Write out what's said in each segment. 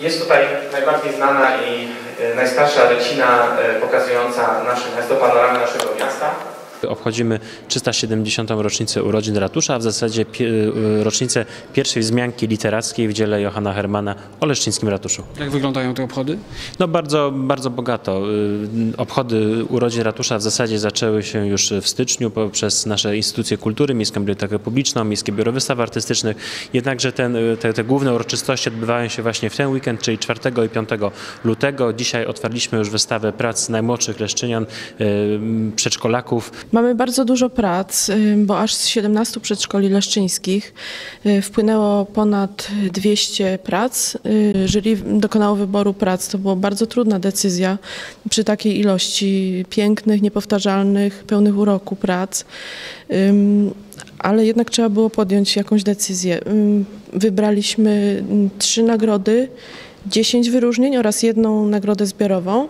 Jest tutaj najbardziej znana i e, najstarsza recina e, pokazująca nasze miasto, panoramę naszego miasta. Obchodzimy 370. rocznicę urodzin ratusza, a w zasadzie pie- y, rocznicę pierwszej wzmianki literackiej w dziele Johanna Hermana o leszczyńskim ratuszu. Jak wyglądają te obchody? No bardzo, bardzo bogato. Y, Obchody urodzin ratusza w zasadzie zaczęły się już w styczniu poprzez nasze instytucje kultury, Miejską Bibliotekę Publiczną, Miejskie Biuro Wystaw Artystycznych. Jednakże ten, y, te, te główne uroczystości odbywają się właśnie w ten weekend, czyli 4 i 5 lutego. Dzisiaj otwarliśmy już wystawę prac najmłodszych leszczynian, y, przedszkolaków. Mamy bardzo dużo prac, y, bo aż z 17 przedszkoli leszczyńskich y, wpłynęło ponad 200 prac. Y, Jury dokonało wyboru prac. To była bardzo trudna decyzja przy takiej ilości pięknych, niepowtarzalnych, pełnych uroku prac. Ale jednak trzeba było podjąć jakąś decyzję. Wybraliśmy trzy nagrody, 10 wyróżnień oraz jedną nagrodę zbiorową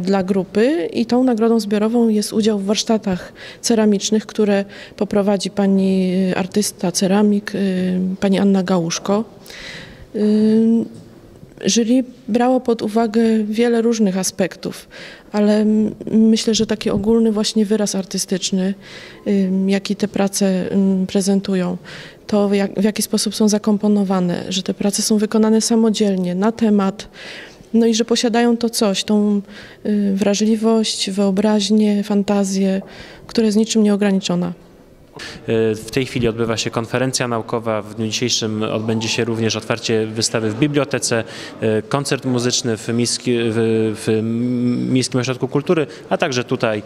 dla grupy i tą nagrodą zbiorową jest udział w warsztatach ceramicznych, które poprowadzi pani y, artysta ceramik, y, pani Anna Gałuszko. Y, Jury brało pod uwagę wiele różnych aspektów, ale myślę, że taki ogólny właśnie wyraz artystyczny, jaki te prace prezentują, to w jaki sposób są zakomponowane, że te prace są wykonane samodzielnie, na temat, no i że posiadają to coś, tą y, wrażliwość, wyobraźnię, fantazję, która jest niczym nieograniczona. Y, W tej chwili odbywa się konferencja naukowa. W dniu dzisiejszym odbędzie się również otwarcie wystawy w bibliotece, y, koncert muzyczny w, miejski, w, w Miejskim Ośrodku Kultury, a także tutaj y,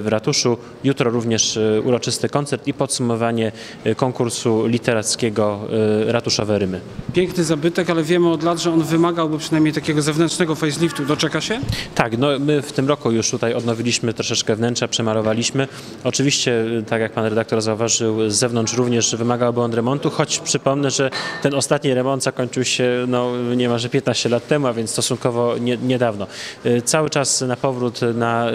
w ratuszu. Jutro również uroczysty koncert i podsumowanie konkursu literackiego Ratuszowe Rymy. Piękny zabytek, ale wiemy od lat, że on wymagałby przynajmniej takiego zewnętrznego faceliftu. Doczeka się? Tak, no my w tym roku już tutaj odnowiliśmy troszeczkę wnętrza, przemalowaliśmy. Oczywiście, tak jak pan redaktor zauważył, z zewnątrz również wymagałby on remontu, choć przypomnę, że ten ostatni remont zakończył się no, niemalże 15 lat temu, a więc stosunkowo nie, niedawno. Y, Cały czas na powrót na, y,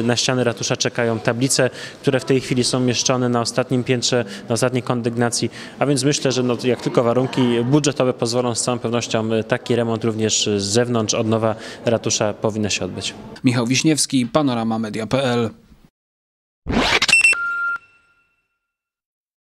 y, na ściany ratusza czekają tablice, które w tej chwili są mieszczone na ostatnim piętrze, na ostatniej kondygnacji, a więc myślę, że no, jak tylko warunki budżetowe pozwolą, z całą pewnością taki remont również z zewnątrz, od nowa ratusza powinno się odbyć. Michał Wiśniewski, Panorama Media.pl.